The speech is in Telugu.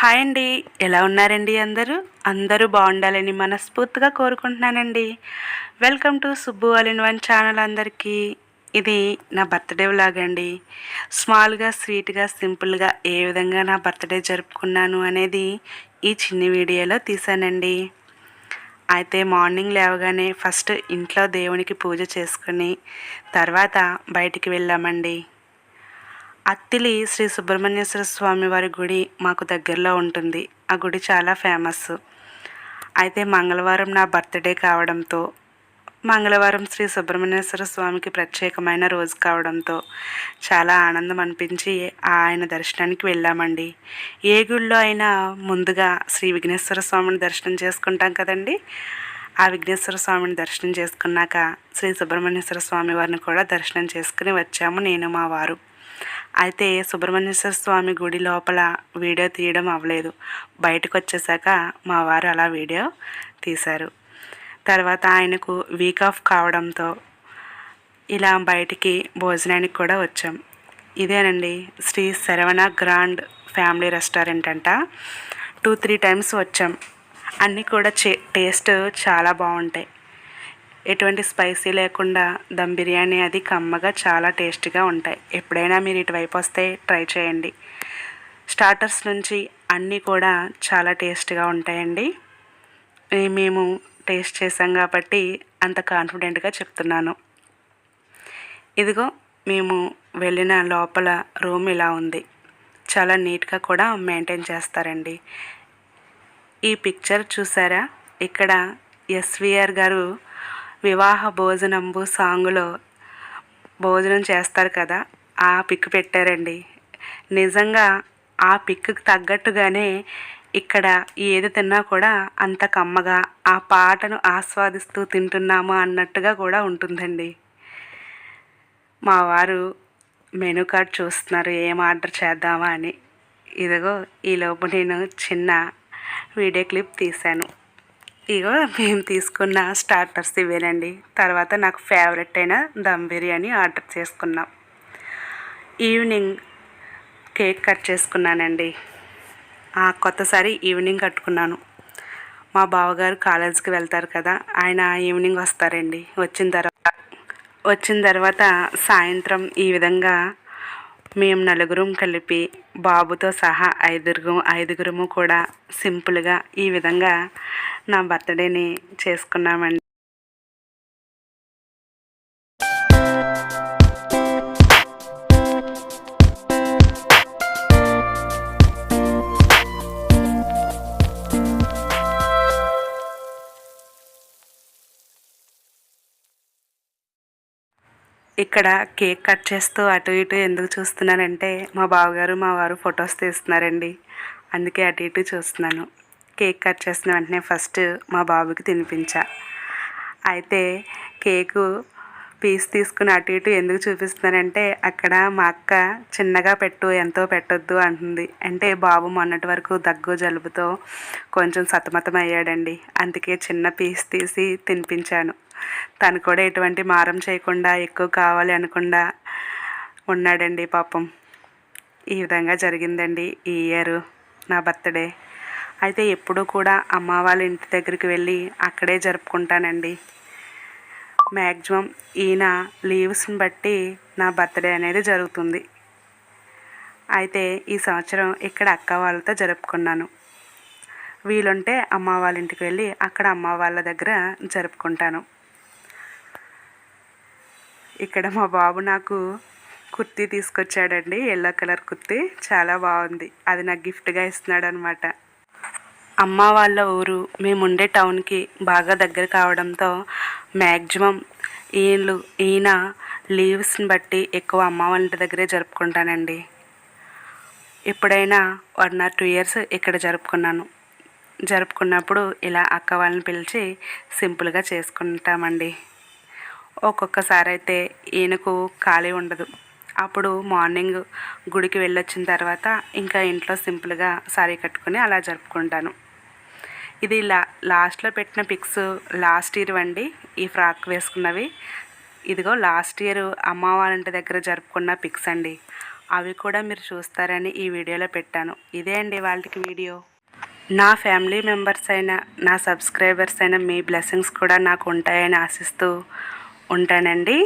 హాయ్ అండి. ఎలా ఉన్నారండి అందరూ? అందరూ బాగుండాలని మనస్ఫూర్తిగా కోరుకుంటున్నానండి. Welcome to Subbu all in one channel అందరికీ. ఇది నా బర్త్డే వ్లాగ్ అండి. స్మాల్గా స్వీట్గా సింపుల్గా ఏ విధంగా నా బర్త్డే జరుపుకున్నాను అనేది ఈ చిన్ని వీడియోలో తీసానండి అయితే మార్నింగ్ లేవగానే ఫస్ట్ ఇంట్లో దేవునికి పూజ చేసుకుని తర్వాత బయటికి వెళ్ళామండి. అత్తిలి శ్రీ సుబ్రహ్మణ్యేశ్వర స్వామి వారి గుడి మాకు దగ్గరలో ఉంటుంది. ఆ గుడి చాలా ఫేమస్. అయితే మంగళవారం నా బర్త్డే కావడంతో మంగళవారం శ్రీ సుబ్రహ్మణ్యేశ్వర స్వామికి ప్రత్యేకమైన రోజు కావడంతో చాలా ఆనందం అనిపించి ఆయన దర్శనానికి వెళ్ళామండి. ఏ గుళ్ళో అయినా ముందుగా శ్రీ విఘ్నేశ్వర స్వామిని దర్శనం చేసుకుంటాం కదండి. ఆ విఘ్నేశ్వర స్వామిని దర్శనం చేసుకున్నాక శ్రీ సుబ్రహ్మణ్యేశ్వర స్వామి వారిని కూడా దర్శనం చేసుకుని వచ్చాము నేను మా వారు. అయితే సుబ్రహ్మణ్యేశ్వర స్వామి గుడి లోపల వీడియో తీయడం అవ్వలేదు. బయటకు వచ్చేసాక మా వారు అలా వీడియో తీశారు. తర్వాత ఆయనకు వీక్ ఆఫ్ కావడంతో ఇలా బయటికి భోజనానికి కూడా వచ్చాం. ఇదేనండి Sri Saravana grand family restaurant అంట. టూ త్రీ టైమ్స్ వచ్చాం. అన్నీ కూడా చే టేస్ట్ చాలా బాగుంటాయి. ఎటువంటి స్పైసీ లేకుండా దమ్ బిర్యానీ అది కమ్మగా చాలా టేస్టీగా ఉంటాయి. ఎప్పుడైనా మీరు ఇటువైపు వస్తే ట్రై చేయండి. స్టార్టర్స్ నుంచి అన్నీ కూడా చాలా టేస్ట్గా ఉంటాయండి. మేము టేస్ట్ చేసాం కాబట్టి అంత కాన్ఫిడెంట్గా చెప్తున్నాను. ఇదిగో మేము వెళ్ళిన లోపల రూమ్ ఇలా ఉంది. చాలా నీట్గా కూడా మెయింటైన్ చేస్తారండి. ఈ పిక్చర్ చూసారా? ఇక్కడ ఎస్విఆర్ గారు వివాహ భోజనంబు సాంగులో భోజనం చేస్తారు కదా ఆ పిక్ పెట్టారండి. నిజంగా ఆ పిక్కి తగ్గట్టుగానే ఇక్కడ ఏది తిన్నా కూడా అంత కమ్మగా ఆ పాటను ఆస్వాదిస్తూ తింటున్నాము అన్నట్టుగా కూడా ఉంటుందండి. మా వారు మెనూ కార్డ్ చూస్తున్నారు ఏం ఆర్డర్ చేద్దామా అని. ఇదిగో ఈలోపు నేను చిన్న వీడియో క్లిప్ తీశాను. ఇగో మేము తీసుకున్న స్టార్టర్స్ ఇవేనండి. తర్వాత నాకు ఫేవరెట్ అయిన దమ్ బిర్యానీ ఆర్డర్ చేసుకున్నాం. ఈవినింగ్ కేక్ కట్ చేసుకున్నానండి. కొత్తసారి ఈవినింగ్ కట్టుకున్నాను. మా బావగారు కాలేజీకి వెళ్తారు కదా ఆయన ఈవినింగ్ వస్తారండి. వచ్చిన తర్వాత వచ్చిన తర్వాత సాయంత్రం ఈ విధంగా మేము నలుగురం కలిపి బాబుతో సహా ఐదుగురు ఐదుగురము కూడా సింపుల్గా ఈ విధంగా నా బర్త్డేని చేసుకున్నామండి. ఇక్కడ కేక్ కట్ చేస్తూ అటు ఇటు ఎందుకు చూస్తున్నానంటే మా బావగారు మా వారు ఫొటోస్ తీస్తున్నారండి. అందుకే అటు ఇటు చూస్తున్నాను. కేక్ కట్ చేసిన వెంటనే ఫస్ట్ మా బాబుకి తినిపించా. అయితే కేకు పీస్ తీసుకుని అటు ఇటు ఎందుకు చూపిస్తున్నానంటే అక్కడ మా అక్క చిన్నగా పెట్టు ఎంతో పెట్టొద్దు అంటుంది. అంటే బాబు మొన్నటి వరకు దగ్గు జలుబుతో కొంచెం సతమతం అయ్యాడండి అందుకే చిన్న పీస్ తీసి తినిపించాను. తను కూడా ఎటువంటి మారం చేయకుండా ఎక్కువ కావాలి అనకుండా ఉన్నాడండి పాపం. ఈ విధంగా జరిగిందండి ఈ ఇయర్ నా బర్త్డే. అయితే ఎప్పుడూ కూడా అమ్మ వాళ్ళ ఇంటి దగ్గరికి వెళ్ళి అక్కడే జరుపుకుంటానండి. మ్యాక్సిమం ఈయన లీవ్స్ని బట్టి నా బర్త్డే అనేది జరుగుతుంది. అయితే ఈ సంవత్సరం ఇక్కడ అక్క వాళ్ళతో జరుపుకున్నాను. వీలుంటే అమ్మ వాళ్ళ ఇంటికి వెళ్ళి అక్కడ అమ్మ వాళ్ళ దగ్గర జరుపుకుంటాను. ఇక్కడ మా బాబు నాకు కుర్తీ తీసుకొచ్చాడండి ఎల్లో కలర్ కుర్తీ. చాలా బాగుంది. అది నాకు గిఫ్ట్గా ఇస్తున్నాడు అనమాట అమ్మ వాళ్ళ ఊరు మేము ఉండే టౌన్కి బాగా దగ్గర కావడంతో మ్యాక్సిమం ఈయనలు ఈయన లీవ్స్ని బట్టి ఎక్కువ అమ్మ వాళ్ళ ఇంటి దగ్గరే జరుపుకుంటానండి. ఎప్పుడైనా వన్ ఆర్ టూ ఇయర్స్ ఇక్కడ జరుపుకున్నాను. జరుపుకున్నప్పుడు ఇలా అక్క వాళ్ళని పిలిచి సింపుల్గా చేసుకుంటామండి. ఒక్కొక్కసారి అయితే ఈయనకు ఖాళీ ఉండదు. అప్పుడు మార్నింగ్ గుడికి వెళ్ళొచ్చిన తర్వాత ఇంకా ఇంట్లో సింపుల్గా సారీ కట్టుకుని అలా జరుపుకుంటాను. ఇది లా లాస్ట్లో పెట్టిన పిక్స్ లాస్ట్ ఇయర్ అండి ఈ ఫ్రాక్ వేసుకున్నవి. ఇదిగో లాస్ట్ ఇయర్ అమ్మ దగ్గర జరుపుకున్న పిక్స్ అండి. అవి కూడా మీరు చూస్తారని ఈ వీడియోలో పెట్టాను. ఇదే అండి వాళ్ళకి వీడియో. నా ఫ్యామిలీ మెంబర్స్ అయినా నా సబ్స్క్రైబర్స్ అయినా మీ బ్లెస్సింగ్స్ కూడా నాకు ఉంటాయని ఆశిస్తూ ఉంటానండి.